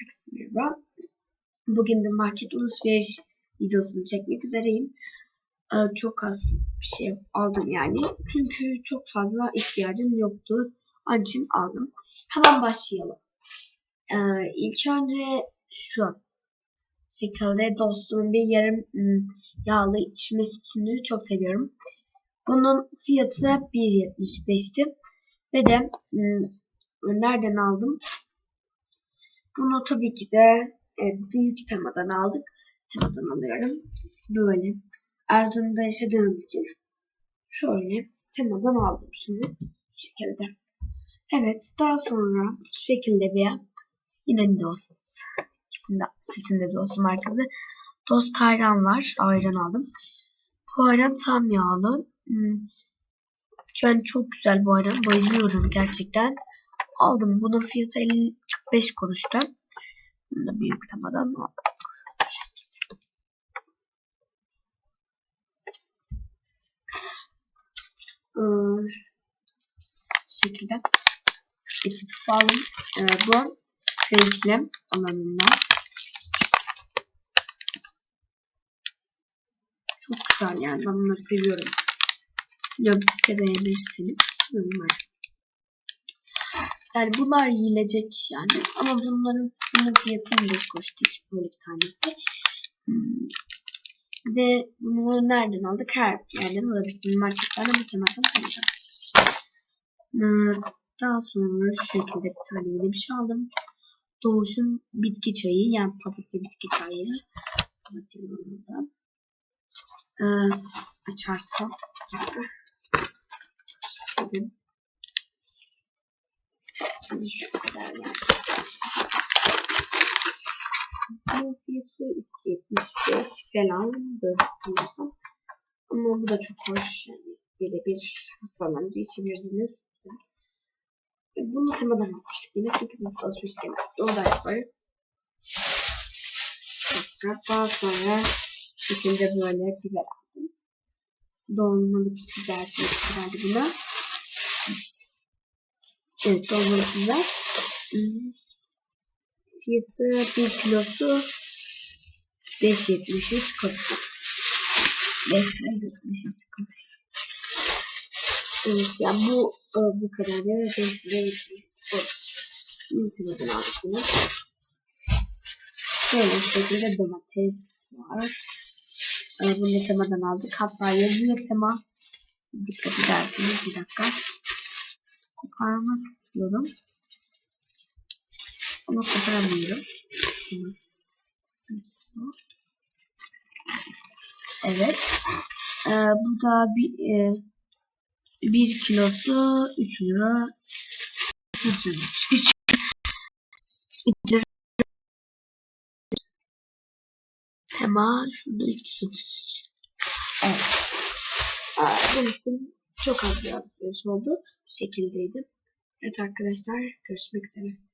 Herkese merhaba. Bugün de market alışveriş videosunu çekmek üzereyim. Ee, çok az bir şey aldım yani. Çünkü çok fazla ihtiyacım yoktu. Onun için aldım. Hemen başlayalım. Ee, ilk önce şu şekilde dostumun bir yarım ım, yağlı içme sütünü çok seviyorum. Bunun fiyatı 1.75'ti. Ve de ım, nereden aldım? Bunu tabii ki de e, büyük temadan aldık. Temadan alıyorum. Böyle. Erzurum'da yaşadığım için şöyle temadan aldım şimdi. Bu şekilde. Evet. Daha sonra şu şekilde bir yine dost. İkisinde sütünde dost markası. Dost ayran var. Ayran aldım. Bu ayran tam yağlı. Hmm. Yani çok güzel bu ayran. Bayılıyorum gerçekten aldım. Bunun fiyatı 55 kuruştu. Bunu da büyük tamadan aldık. Bu şekilde. Eti aldım. Ee, bu renkli olanından. Çok güzel yani. Ben bunları seviyorum. Bilmiyorum siz de beğenirseniz. Yorumlar. Yani bunlar yiyilecek yani. Ama bunların bunun fiyatı 25 kuruş değil. Böyle bir tanesi. Hmm. De bunu nereden aldık? Her yerden alabilirsiniz. Marketlerden bir temelden alacağım. Hmm. Daha sonra şu şekilde bir tane yeni bir şey aldım. Doğuş'un bitki çayı. Yani papatya bitki çayı. Papatya da. Ee, açarsam. Şöyle. Şimdi şu kadar yani. Bu fiyatı 375 falandı sanırsam. Ama bu da çok hoş. Yani birebir hastalanınca içebilirsiniz. E, Bunu temadan almıştık yine çünkü biz alışveriş genelde orada yaparız. Daha sonra şekilde böyle biber aldım. Dolmalık biber herhalde buna. Evet. Hmm. Fiyatı 1 kilosu 5.73 kuruş. 5.73 kuruş. Evet yani bu e, bu kadar da 5.73 kuruş. Bir kilodan aldık bunu. Şöyle şekilde domates var. E, bunu temadan aldık. Hatta yazıyor tema. Dikkat ederseniz bir dakika koparmak istiyorum. Ama koparamıyorum. Evet. Ee, bu da bir, e, bir kilosu 3 lira. 3 lira. 3 lira. Tema şurada 3 Evet. Aa, çok az bir alışveriş oldu. Bu şekildeydi. Evet arkadaşlar görüşmek üzere.